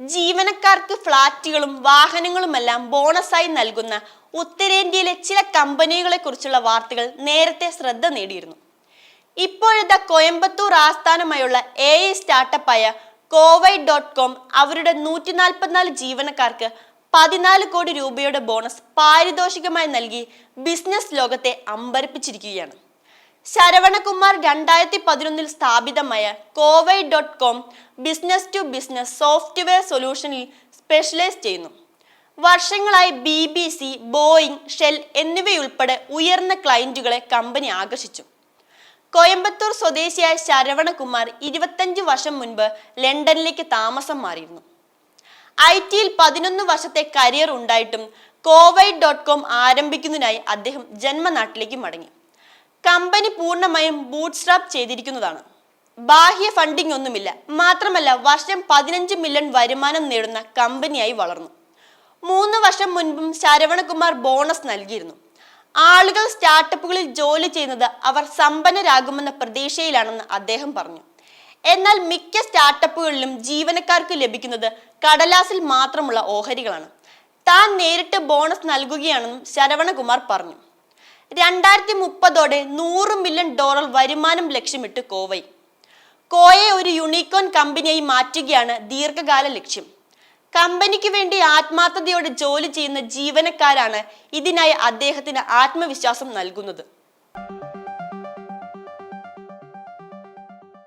ജീവനക്കാർക്ക് ഫ്ളാറ്റുകളും വാഹനങ്ങളുമെല്ലാം ബോണസായി നൽകുന്ന ഉത്തരേന്ത്യയിലെ ചില കമ്പനികളെ കുറിച്ചുള്ള വാർത്തകൾ നേരത്തെ ശ്രദ്ധ നേടിയിരുന്നു. ഇപ്പോഴത്തെ കോയമ്പത്തൂർ ആസ്ഥാനമായുള്ള എ ഐ സ്റ്റാർട്ടപ്പായ കോവൈ ഡോട്ട് കോം അവരുടെ നൂറ്റി നാൽപ്പത്തിനാല് ജീവനക്കാർക്ക് പതിനാല് കോടി രൂപയുടെ ബോണസ് പാരിതോഷികമായി നൽകി ബിസിനസ് ലോകത്തെ അമ്പരപ്പിച്ചിരിക്കുകയാണ്. ശരവണകുമാർ രണ്ടായിരത്തി പതിനൊന്നിൽ സ്ഥാപിതമായ Kovai dot com business to business software സൊല്യൂഷനിൽ സ്പെഷ്യലൈസ് ചെയ്യുന്നു. വർഷങ്ങളായി B B C Boeing Shell എന്നിവയുൾപ്പെടെ ഉയർന്ന ക്ലയന്റുകളെ കമ്പനി ആകർഷിച്ചു. കോയമ്പത്തൂർ സ്വദേശിയായ ശരവണകുമാർ ഇരുപത്തഞ്ച് വർഷം മുൻപ് ലണ്ടനിലേക്ക് താമസം മാറിയിരുന്നു. ഐ ടിയിൽ പതിനൊന്ന് വർഷത്തെ കരിയർ ഉണ്ടായിട്ടും കോവൈ ഡോട്ട് കോം ആരംഭിക്കുന്നതിനായി അദ്ദേഹം ജന്മനാട്ടിലേക്ക് മടങ്ങി. കമ്പനി പൂർണമായും ബൂട്ട്സ്ട്രാപ്പ് ചെയ്തിരിക്കുന്നതാണ്. ബാഹ്യ ഫണ്ടിംഗ് ഒന്നുമില്ല. മാത്രമല്ല വർഷം പതിനഞ്ച് മില്യൺ വരുമാനം നേടുന്ന കമ്പനിയായി വളർന്നു. മൂന്ന് വർഷം മുൻപും ശരവണകുമാർ ബോണസ് നൽകിയിരുന്നു. ആളുകൾ സ്റ്റാർട്ടപ്പുകളിൽ ജോലി ചെയ്യുന്നത് അവർ സമ്പന്നരാകുമെന്ന പ്രതീക്ഷയിലാണെന്ന് അദ്ദേഹം പറഞ്ഞു. എന്നാൽ മിക്ക സ്റ്റാർട്ടപ്പുകളിലും ജീവനക്കാർക്ക് ലഭിക്കുന്നത് കടലാസിൽ മാത്രമുള്ള ഓഹരികളാണ്. താൻ നേരിട്ട് ബോണസ് നൽകുകയാണെന്നും ശരവണകുമാർ പറഞ്ഞു. രണ്ടായിരത്തി മുപ്പതോടെ നൂറ് മില്യൺ ഡോളർ വരുമാനം ലക്ഷ്യമിട്ട് കോവൈ. കോയെ ഒരു യൂണിക്കോൺ കമ്പനിയായി മാറ്റുകയാണ് ദീർഘകാല ലക്ഷ്യം. കമ്പനിക്ക് വേണ്ടി ആത്മാർത്ഥതയോടെ ജോലി ചെയ്യുന്ന ജീവനക്കാരാണ് ഇതിനായി അദ്ദേഹത്തിന് ആത്മവിശ്വാസം നൽകുന്നത്.